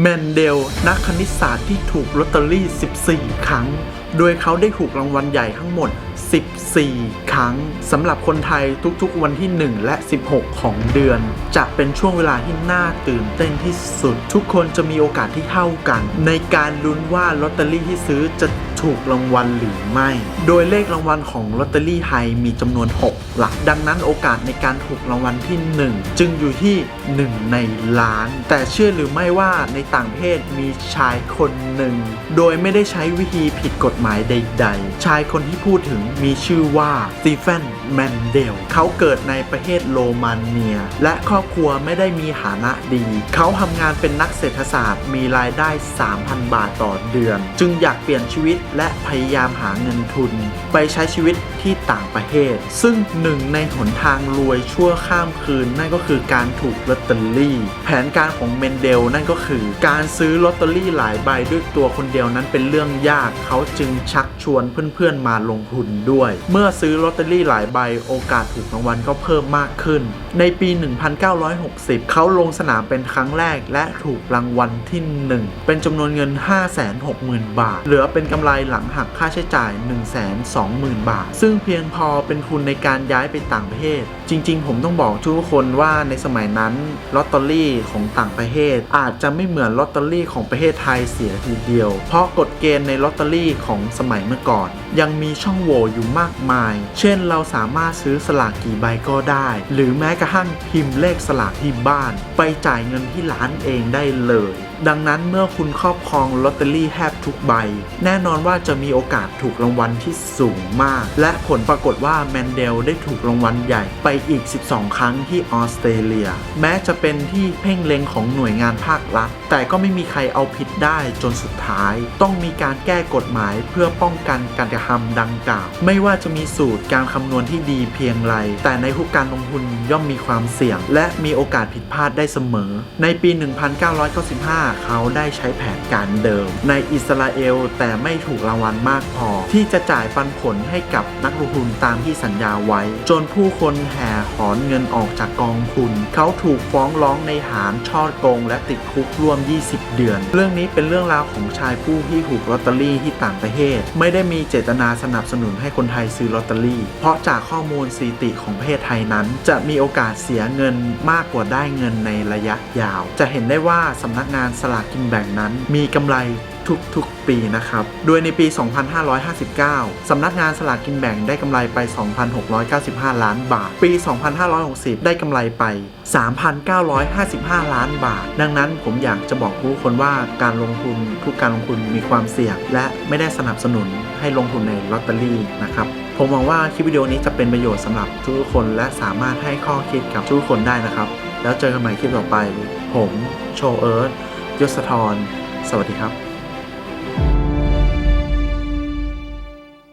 แมนเดล นักคณิตศาสตร์ที่ถูกลอตเตอรี่ 14 ครั้ง โดยเขาได้ถูกรางวัลใหญ่ทั้งหมด 14 ครั้งสำหรับคนไทยทุกๆวันที่ 1 และ 16 ของเดือน จะเป็นช่วงเวลาที่น่าตื่นเต้นที่สุด ทุกคนจะมีโอกาสที่เท่ากัน ในการลุ้นว่าลอตเตอรี่ที่ซื้อจะถูกรางวัลหรือไม่ โดยเลขรางวัลของลอตเตอรี่ไทยมีจำนวน 6 หลัก ดังนั้นโอกาสในการถูกรางวัลที่ 1 จึงอยู่ที่ 1 ในล้าน แต่เชื่อหรือไม่ว่าในต่างประเทศมีชายคนหนึ่ง โดยไม่ได้ใช้วิธีผิดกฎหมายใด ๆ ชายคนที่พูดถึงมีชื่อว่าสตีเฟนแมนเดลเขาเกิดในประเทศโรมาเนีย และครอบครัวไม่ได้มีฐานะดี เขาทำงานเป็นนักเศรษฐศาสตร์มีรายได้ 3,000 บาทต่อเดือน จึงอยากเปลี่ยนชีวิตและพยายามหาเงินทุน ไปใช้ชีวิตที่ต่างประเทศ ซึ่งหนึ่งในหนทางรวยชั่วข้ามคืน นั่นก็คือการถูกลอตเตอรี่ แผนการของเมนเดลนั่นก็คือ การซื้อลอตเตอรี่หลายใบด้วยตัวคนเดียวนั้นเป็นเรื่องยาก เขาจึงชักชวนเพื่อนๆมาลงทุนด้วย เมื่อซื้อลอตเตอรี่หลายใบโอกาสถูกรางวัลก็เพิ่มมากขึ้น ในปี 1960 เขาลงสนามเป็นครั้งแรกและถูกรางวัลที่ 1 เป็นจำนวนเงิน 560,000 บาท เหลือเป็นกำไรหลังหักค่าใช้จ่าย 120,000 บาท ซึ่งเพียงพอเป็นทุนในการย้ายไปต่างประเทศ จริง ๆ ผมต้องบอกทุกคนว่าในสมัยนั้นลอตเตอรี่ของต่างประเทศ อาจจะไม่เหมือนลอตเตอรี่ของประเทศไทยเสียทีเดียว เพราะกฎเกณฑ์ในลอตเตอรี่ของสมัยเมื่อก่อน ยังมีช่องโหว่อยู่มากมาย เช่นเราสามารถซื้อสลากกี่ใบก็ได้ หรือแม้กระทั่งพิมพ์เลขสลากที่บ้าน ไปจ่ายเงินที่ร้านเองได้เลยดังนั้นเมื่อคุณครอบครองลอตเตอรี่แทบทุกใบ แน่นอนว่าจะมีโอกาสถูกรางวัลที่สูงมาก และผลปรากฏว่าแมนเดลได้ถูกรางวัลใหญ่ไปอีก 12 ครั้งที่ออสเตรเลีย แม้จะเป็นที่เพ่งเล็งของหน่วยงานภาครัฐ แต่ก็ไม่มีใครเอาผิดได้จนสุดท้าย ต้องมีการแก้กฎหมายเพื่อป้องกันการกระทำดังกล่าว ไม่ว่าจะมีสูตรการคำนวณที่ดีเพียงไร แต่ในทุกการลงทุนย่อมมีความเสี่ยง และมีโอกาสผิดพลาดได้เสมอ ในปี 1995เขาได้ใช้แผนการเดิม ในอิสราเอลแต่ไม่ถูกรางวัลมากพอ ที่จะจ่ายปันผลให้กับนักลงทุนตามที่สัญญาไว้ จนผู้คนแห่ถอนเงินออกจากกองทุน เขาถูกฟ้องร้องในฐานช่อโกงและติดคุกรวม 20 เดือน เรื่องนี้เป็นเรื่องราวของชายผู้ที่ถูกลอตเตอรี่ที่ต่างประเทศ ไม่ได้มีเจตนาสนับสนุนให้คนไทยซื้อลอตเตอรี่ เพราะจากข้อมูลสถิติของประเทศไทยนั้น จะมีโอกาสเสียเงินมากกว่าได้เงินในระยะยาว จะเห็นได้ว่าสำนักงานสลากกินแบ่งนั้น มีกำไรทุกๆ ปีนะครับ โดยในปี 2559 สำนักงานสลากกินแบ่งได้กำไรไป 2,695 ล้านบาท ปี 2560 ได้กำไรไป 3,955 ล้านบาท ดังนั้นผมอยากจะบอกผู้คนว่าการลงทุนทุกการลงทุนมีความเสี่ยง และไม่ได้สนับสนุนให้ลงทุนในลอตเตอรี่นะครับผมหวังว่าคลิปวิดีโอนี้จะเป็นประโยชน์สำหรับทุกคนและสามารถให้ข้อคิดกับทุกคนได้นะครับ แล้วเจอกันใหม่คลิปต่อไป ผมโชเอิร์ธ ยศธร สวัสดีครับ